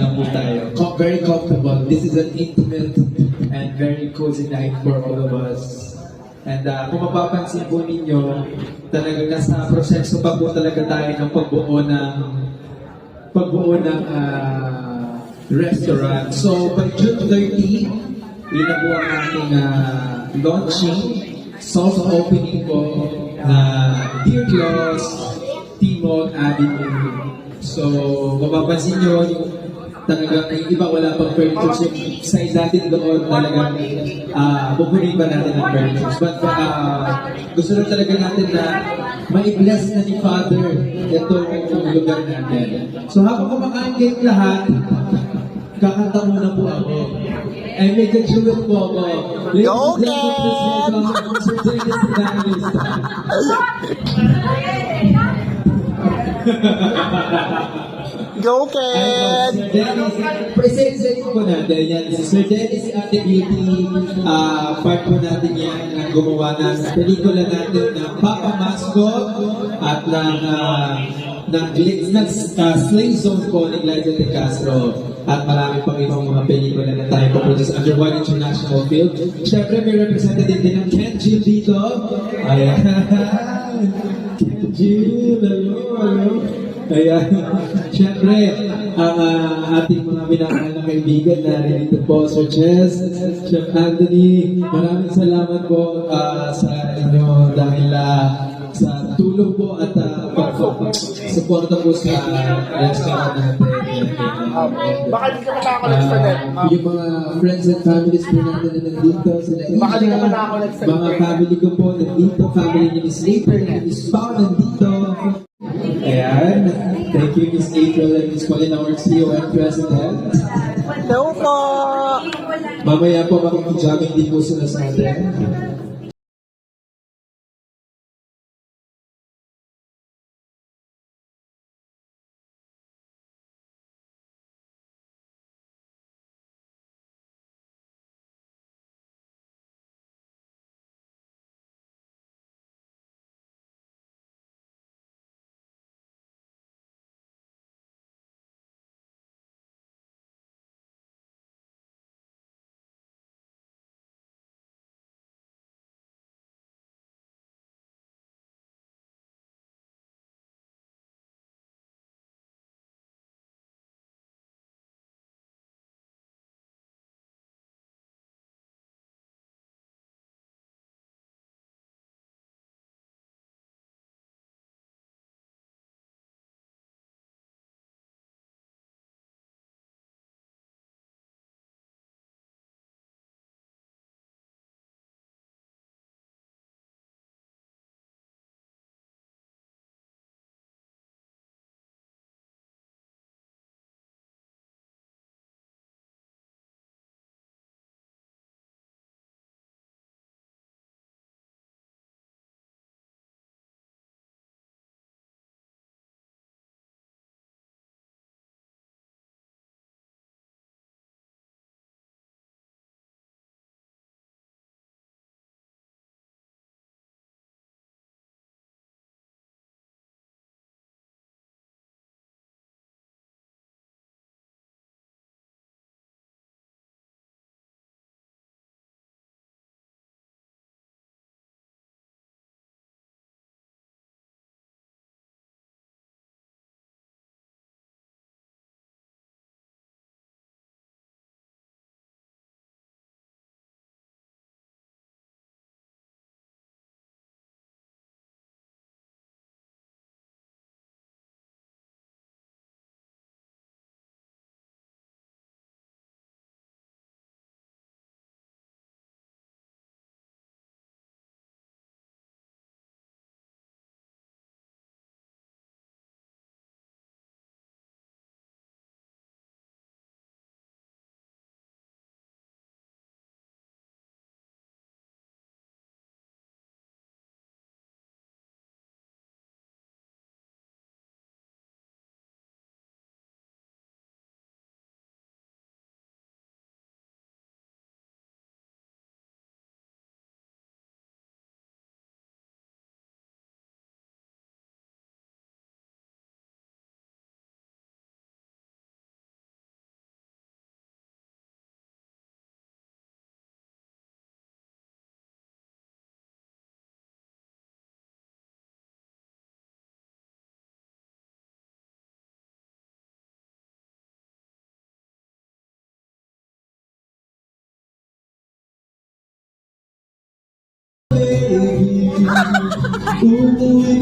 lang po tayo. Very comfortable. This is an intimate and very cozy night for all of us. And uh, kung mapapansin po ninyo, talaga nasa proseso pa po talaga tayo ng pagbuo ng pagbuo ng ah, restaurant. So, by June 30, yun na po ang ating ah, launching, soft opening po na Dear Claus Timog Avenue. So, mapapansin nyo, yung talagang yung iba wala pang furniture. So, side natin doon talagang uh, bukunin pa natin ang furniture. But ah, gusto na talaga natin na mai-bless na ni Father itong lugar natin. So, habang kumakain kayong lahat, kakanta muna po ako. Ay, may ka-jewel po ako. Ladies and gentlemen, please welcome Sir Dennis Evangelista. Go, Sir Ken! Dennis, present po natin yan. Si Sir Dennis, si Ate Beauty, ah, part po natin yan na gumawa ng pelikula natin ng Papa Mascot at ng, uh, ng, ng, uh, Sling Zone po ni Gladys de Castro at marami pang ibang mga pelikula na tayo po-produce under One International Film. Siyempre, may representative din ng Ken Jim dito. Ayan. Ken Jim, hello, hello. Ayan. Siyempre, ang ah, ating mga minamahal na kaibigan na rinito po, Sir Chess, Chef Anthony, maraming salamat po ah, sa inyo dahil ah, sa tulong po at uh, pag-suporta po sa restaurant natin. Baka hindi ka makakollect sa net. Yung mga friends and families po natin na nandito, sila Baka di ka sa mga family ko po nandito, family ni Miss April, ni Miss Pao nandito. Ayan. Thank you, Miss April and Miss Colin, our CEO and President. Hello po! Mamaya po makikijamming din po sila sa atin. Tutuwi